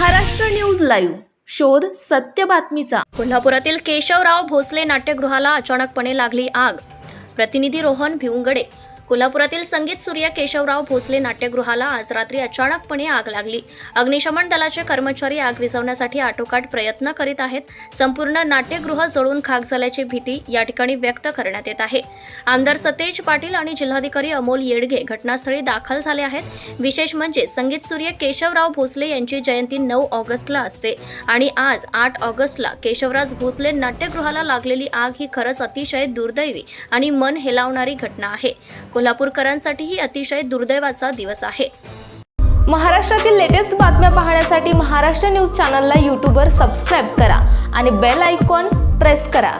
Maharashtra news live. शोध सत्य बातमीचा. कोल्हापुरातील केशवराव भोसले नाट्यगृहाला अचानकपणे लागली आग. प्रतिनिधी रोहन भिवंगडे कोल्हापुरातील संगीत सूर्य केशवराव भोसले नाट्यगृहाला आज रात्री अचानकपणे आग लागली. अग्निशमन दलाचे कर्मचारी आग विझवण्यासाठी आटोकाट प्रयत्न करीत आहेत. संपूर्ण नाट्यगृह जळून खाक झाल्याची भीती या ठिकाणी व्यक्त करण्यात येत आहे. आमदार सतेज पाटील आणि जिल्हाधिकारी अमोल येडगे घटनास्थळी दाखल झाले आहेत. विशेष म्हणजे संगीत सूर्य केशवराव भोसले यांची जयंती नऊ ऑगस्टला असते आणि आज आठ ऑगस्टला केशवराज भोसले नाट्यगृहाला लागलेली आग ही खरंच अतिशय दुर्दैवी आणि मन हेलावणारी घटना आहे. कोल्हापूरकरांसाठीही अतिशय दुर्दैवाचा दिवस आहे. महाराष्ट्रातील लेटेस्ट बातम्या पाहण्यासाठी महाराष्ट्र न्यूज चॅनलला यूट्यूबवर सबस्क्राईब करा आणि बेल आयकॉन प्रेस करा.